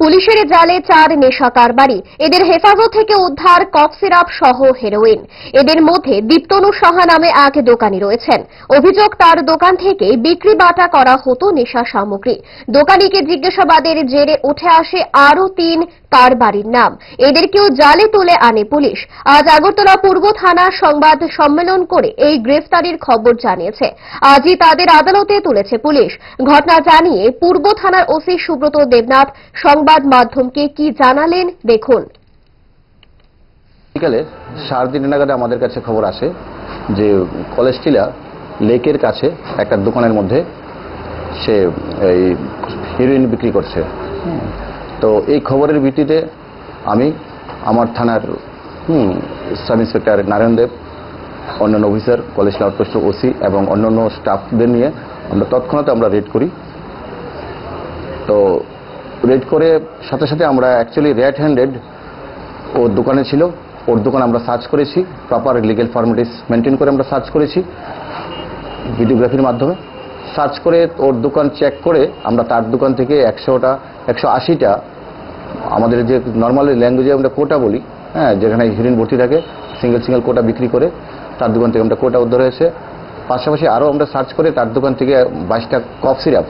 পুলিশের জালে চার নেশা কারবারি এদের হেফাজত থেকে উদ্ধার কফ সিরাপ সহ হেরোইন। এদের মধ্যে দীপ্তনু সাহা নামে এক দোকানি রয়েছেন। অভিযোগ, তার দোকান থেকে বিক্রি বাটা করা হতো নেশা সামগ্রী। দোকানিকে জিজ্ঞাসাবাদের জেরে উঠে আসে আরও তিন কারবারির নাম। এদেরকেও জালে তুলে আনে পুলিশ। আজ আগরতলা পূর্ব থানা সংবাদ সম্মেলন করে এই গ্রেফতারির খবর জানিয়েছে। আজই তাদের আদালতে তুলেছে পুলিশ। ঘটনা জানিয়ে পূর্ব থানার ওসি সুব্রত দেবনাথ সংবাদ মাধ্যমকে কি জানালেন দেখুন। বিকালে সাড়ে তিনটে নাগাদে আমাদের কাছে খবর আসে যে কলেজটিলা লেকের কাছে একটা দোকানের মধ্যে সে এই হিরোইন বিক্রি করছে। তো এই খবরের ভিত্তিতে আমি আমার থানার সাব ইন্সপেক্টর নারায়ণ দেব, অন্যান্য অফিসার, কলেজ আউটপোস্ট ওসি এবং অন্যান্য স্টাফদের নিয়ে আমরা তৎক্ষণাৎ আমরা রেড করি। তো রেড করে সাথে সাথে আমরা অ্যাকচুয়ালি রেড হ্যান্ডেড ওর দোকানে ছিল, ওর দোকান আমরা সার্চ করেছি প্রপার লিগেল ফর্মালিটিস মেনটেন করে আমরা সার্চ করেছি ভিডিওগ্রাফির মাধ্যমে। সার্চ করে, ওর দোকান চেক করে, আমরা তার দোকান থেকে একশোটা, একশো আশিটা, আমাদের যে নর্মালি ল্যাঙ্গুয়েজে আমরা কোটা বলি হ্যাঁ যেখানে হিরোইন ভর্তি থাকে সিঙ্গেল সিঙ্গেল কোটা বিক্রি করে, তার দোকান থেকে আমরা কোটা উদ্ধার হয়েছে। পাশাপাশি আরও আমরা সার্চ করে, তার দোকান থেকে বাইশটা কফ সিরাপ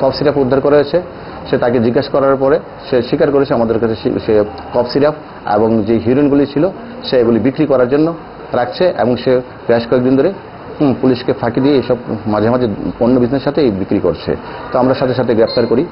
কফ সিরাপ উদ্ধার করা হয়েছে। সে তাকে জিজ্ঞাসা করার পরে, সে স্বীকার করেছে আমাদের কাছে সে- কফ সিরাপ এবং যে হিরোইনগুলি ছিল, সে এগুলি বিক্রি করার জন্য রাখছে এবং সে বেশ কয়েকদিন ধরে হুম, পুলিশকে ফাঁকি দিয়ে এসব মাঝে মাঝে পণ্য বিজনেসের সাথে বিক্রি করছে। তো আমরা সাথে সাথে গ্রেপ্তার করি।